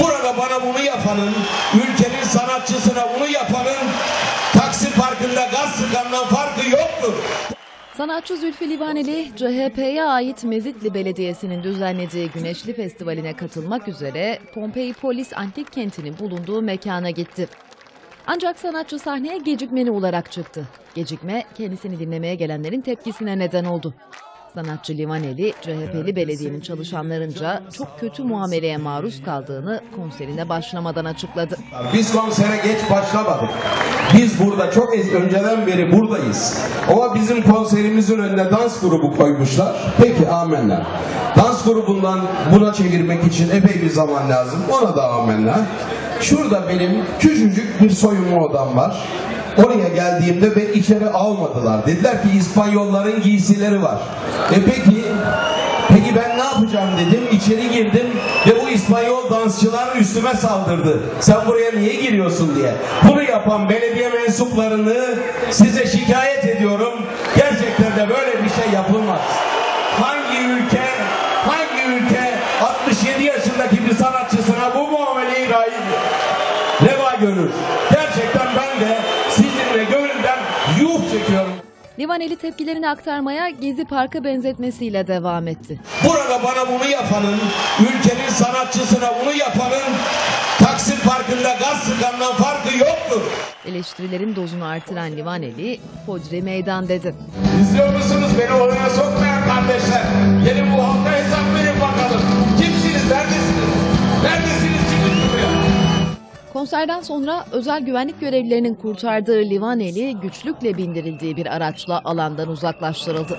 Burada bana bunu yapanın, ülkenin sanatçısına bunu yapanın Taksim Parkı'nda gaz sıkandan farkı yoktur. Sanatçı Zülfü Livaneli, CHP'ye ait Mezitli Belediyesi'nin düzenlediği Güneşli Festivali'ne katılmak üzere Pompei Polis Antik Kenti'nin bulunduğu mekana gitti. Ancak sanatçı sahneye gecikmeli olarak çıktı. Gecikme kendisini dinlemeye gelenlerin tepkisine neden oldu. Sanatçı Livaneli, CHP'li belediyenin çalışanlarınca çok kötü muameleye maruz kaldığını konserine başlamadan açıkladı. Biz konsere geç başlamadık. Biz burada çok önceden beri buradayız. Ama bizim konserimizin önüne dans grubu koymuşlar. Peki amenna. Dans grubundan buna çevirmek için epey bir zaman lazım. Ona da amenna. Şurada benim küçücük bir soyunma odam var. Oraya geldiğimde beni içeri almadılar. Dediler ki İspanyolların giysileri var. E peki Peki ben ne yapacağım dedim. İçeri girdim ve bu İspanyol dansçılar üstüme saldırdı. Sen buraya niye giriyorsun diye. Bunu yapan belediye mensuplarını size şikayet ediyorum. Gerçekten de böyle bir şey yapılmaz. Hangi ülke, hangi ülke 67 yaşındaki bir sanatçısına bu muameleyi reva görür? Gerçekten ben de sizinle gönülden yuh çekiyorum. Livaneli tepkilerini aktarmaya Gezi Parkı benzetmesiyle devam etti. Burada bana bunu yapanın, ülkenin sanatçısına bunu yapanın Taksim Parkı'nda gaz sıkandan farkı yoktur. Eleştirilerin dozunu artıran Livaneli, Hodri meydan dedi. İzliyor musunuz beni oraya sokmayan Konserden sonra özel güvenlik görevlilerinin kurtardığı Livaneli güçlükle bindirildiği bir araçla alandan uzaklaştırıldı.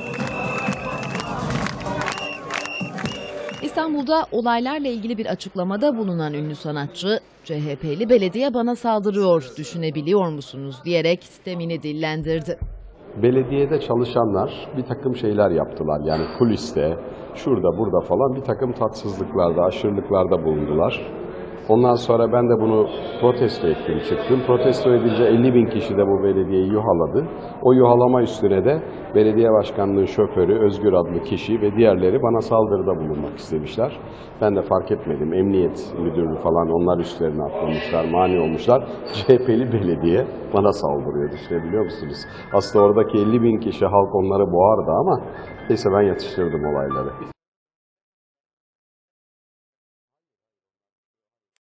İstanbul'da olaylarla ilgili bir açıklamada bulunan ünlü sanatçı, CHP'li belediye bana saldırıyor, düşünebiliyor musunuz diyerek sistemini dillendirdi. Belediyede çalışanlar bir takım şeyler yaptılar. Yani kuliste, şurada burada falan bir takım tatsızlıklarda, aşırılıklarda bulundular. Ondan sonra ben de bunu protesto ettim, çıktım. Protesto edince 50 bin kişi de bu belediyeyi yuhaladı. O yuhalama üstüne de belediye başkanlığı şoförü Özgür adlı kişi ve diğerleri bana saldırıda bulunmak istemişler. Ben de fark etmedim. Emniyet müdürü falan onlar üstlerine atlamışlar, mani olmuşlar. CHP'li belediye bana saldırıyor düşünebiliyor musunuz? Aslında oradaki 50 bin kişi halk onları boğardı ama neyse ben yatıştırdım olayları.